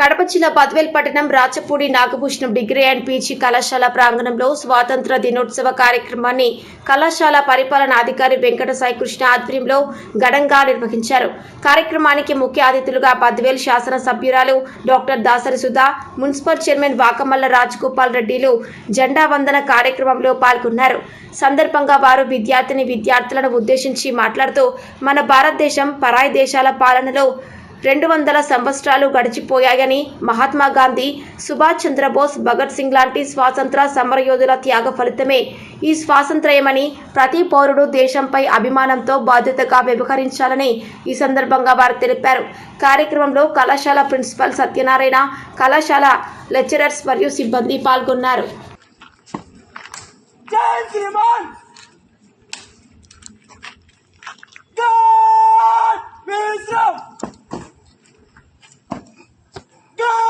కడప జిల్లా బద్వేల్ పట్టణం Rachapudi Nagabhushanam degree and PG కళాశాల ప్రాంగణంలో స్వాతంత్ర దినోత్సవ కార్యక్రమాన్ని కళాశాల పరిపాలనాధికారి వెంకట సాయికృష్ణ ఆధ్వర్యంలో ఘనంగా నిర్వహించారు. కార్యక్రమానికి ముఖ్య అతిథులుగా బద్వేల్ శాసన సభ్యురాలు doctor Dasari Sudha municipal chairman Vakamalla Rajagopal రెడ్డిలు జెండా వందన కార్యక్రమంలో పాల్గొన్నారు. సందర్భంగా వారు విద్యార్థిని విద్యార్థులను ఉద్దేశించి మాట్లాడుతూ మన భారతదేశం పరాయి దేశాల పాలనలో రెండు వందల సంవత్సరాలు గడిచిపోయాయని మహాత్మా గాంధీ సుభాష్ చంద్రబోస్ భగత్ సింగ్ లాంటి స్వాతంత్ర సమరయోధుల త్యాగ ఫలితమే ఈ స్వాతంత్ర్యమని ప్రతి పౌరుడు దేశంపై అభిమానంతో బాధ్యతగా వ్యవహరించాలని ఈ సందర్భంగా వారు తెలిపారు. కార్యక్రమంలో కళాశాల ప్రిన్సిపల్ సత్యనారాయణ కళాశాల లెక్చరర్స్ మరియు సిబ్బంది పాల్గొన్నారు. జై శ్రీమాన్! go!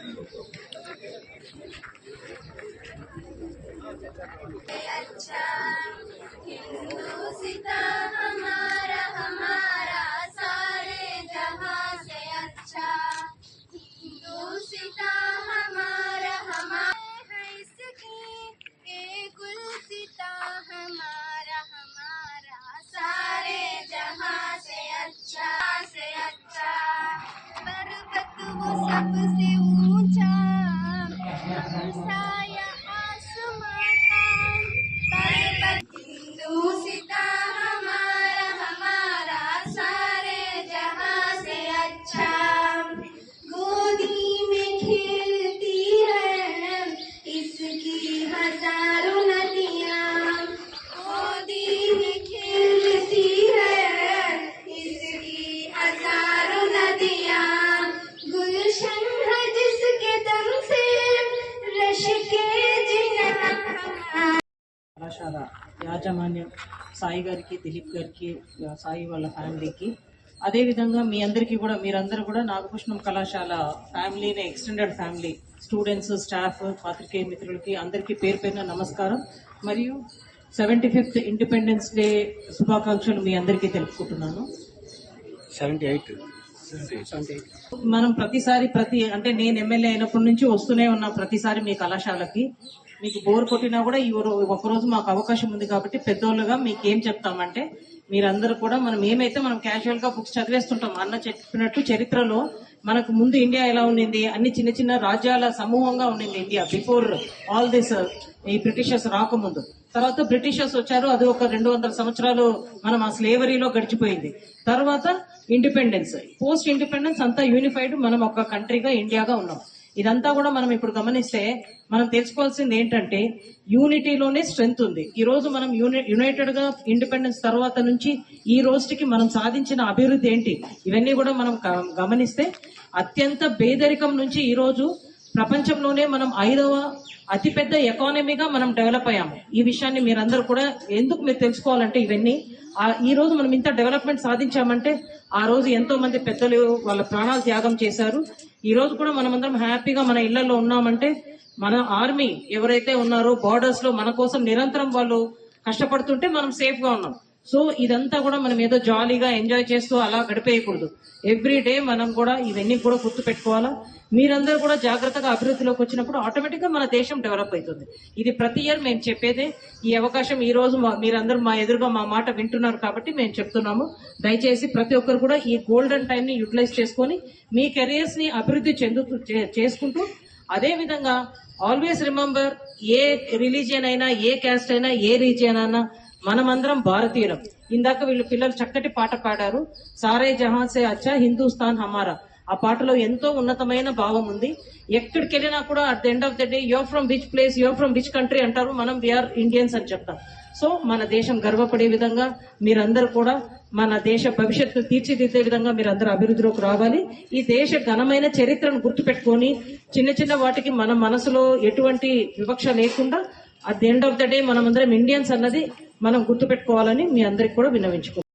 Yes, సాయి గారికి దిలీప్ గారికి సాయి వాళ్ళ ఫ్యామిలీకి. అదేవిధంగా మీ అందరికీ కూడా మీరందరూ కూడా నాగభూషణం కళాశాల ఫ్యామిలీని ఎక్స్టెండెడ్ ఫ్యామిలీ స్టూడెంట్స్ స్టాఫ్ పాత్రికేయ మిత్రులకి అందరికీ పేరు పేరున నమస్కారం. మరియు సెవెంటీ ఫిఫ్త్ ఇండిపెండెన్స్ డే శుభాకాంక్షలు మీ అందరికీ తెలుపుకుంటున్నాను. Seventy eight. మనం ప్రతిసారి ప్రతి అంటే నేను ఎమ్మెల్యే అయినప్పటి నుంచి వస్తూనే ఉన్నా ప్రతిసారి మీ కళాశాలకి. మీకు బోర్ కొట్టినా కూడా ఈ ఒకరోజు మాకు అవకాశం ఉంది కాబట్టి పెద్దోళ్ళుగా మీకు ఏం చెప్తామంటే మీరందరూ కూడా మనం ఏమైతే మనం క్యాజువల్గా బుక్స్ చదివేస్తుంటాం. అన్న చెప్పినట్టు చరిత్రలో మనకు ముందు ఇండియా ఎలా ఉండింది అన్ని చిన్న చిన్న రాజ్యాల సమూహంగా ఉండింది ఇండియా బిఫోర్ ఆల్ దిస్ ఈ బ్రిటిషర్స్ రాకముందు. తర్వాత బ్రిటిషర్స్ వచ్చారు అది ఒక రెండు వందల సంవత్సరాలు మనం ఆ స్లేవరీలో గడిచిపోయింది. తర్వాత ఇండిపెండెన్స్ పోస్ట్ ఇండిపెండెన్స్ అంతా యూనిఫైడ్ మనం ఒక కంట్రీగా ఇండియాగా ఉన్నాం. ఇదంతా కూడా మనం ఇప్పుడు గమనిస్తే మనం తెలుసుకోవాల్సింది ఏంటంటే యూనిటీలోనే స్ట్రెంగ్త్ ఉంది. ఈ రోజు మనం యూని యునైటెడ్గా ఇండిపెండెన్స్ తర్వాత నుంచి ఈ రోజుకి మనం సాధించిన అభివృద్ధి ఏంటి? ఇవన్నీ కూడా మనం గమనిస్తే అత్యంత పేదరికం నుంచి ఈ రోజు ప్రపంచంలోనే మనం ఐదవ అతిపెద్ద ఎకానమీగా మనం డెవలప్ అయ్యాము. ఈ విషయాన్ని మీరందరూ కూడా ఎందుకు మీరు తెలుసుకోవాలంటే ఇవన్నీ ఈ రోజు మనం ఇంత డెవలప్మెంట్ సాధించామంటే ఆ రోజు ఎంతో మంది పెద్దలు వాళ్ళ ప్రాణాలు త్యాగం చేశారు. ఈ రోజు కూడా మనమందరం హ్యాపీగా మన ఇళ్ళలో ఉన్నామంటే మన ఆర్మీ ఎవరైతే ఉన్నారో బార్డర్స్లో మన కోసం నిరంతరం వాళ్ళు కష్టపడుతుంటే మనం సేఫ్గా ఉన్నాం. సో ఇదంతా కూడా మనం ఏదో జాలీగా ఎంజాయ్ చేస్తూ అలా గడిపేయకూడదు. ఎవ్రీ డే మనం కూడా ఇవన్నీ కూడా గుర్తు పెట్టుకోవాలా? మీరందరూ కూడా జాగ్రత్తగా అభివృద్ధిలోకి వచ్చినప్పుడు ఆటోమేటిక్గా మన దేశం డెవలప్ అవుతుంది. ఇది ప్రతి ఇయర్ మేము చెప్పేదే. ఈ అవకాశం ఈ రోజు మీరందరూ మా ఎదురుగా మా మాట వింటున్నారు కాబట్టి మేము చెప్తున్నాము. దయచేసి ప్రతి ఒక్కరు కూడా ఈ గోల్డెన్ టైం ని యూటిలైజ్ చేసుకొని మీ కెరియర్స్ని అభివృద్ధి చెందుతూ చే- చేసుకుంటూ అదేవిధంగా ఆల్వేస్ రిమెంబర్ ఏ రిలీజియన్ అయినా ఏ క్యాస్ట్ అయినా ఏ రీజియన్ అయినా మనమందరం భారతీయులం. ఇందాక వీళ్ళు పిల్లలు చక్కటి పాట పాడారు. సారే జహాన్ సే అచ్చా హిందూస్థాన్ హమారా. ఆ పాటలో ఎంతో ఉన్నతమైన భావం ఉంది. ఎక్కడికి వెళ్ళినా కూడా at the end of the day your from which place your from which country అంటారు. మనం వీఆర్ ఇండియన్స్ అని చెప్తాం. సో మన దేశం గర్వపడే విధంగా మీరందరూ కూడా మన దేశ భవిష్యత్తు తీర్చిదిద్దే విధంగా మీరందరూ అభివృద్ధిలోకి రావాలి. ఈ దేశ ఘనమైన చరిత్రను గుర్తుపెట్టుకొని చిన్న చిన్న వాటికి మన మనసులో ఎటువంటి వివక్ష లేకుండా at the end of the day మనమందరం ఇండియన్స్ అన్నది మనం గుర్తుపెట్టుకోవాలని మీ అందరికి కూడా విన్నవించుకుంటాం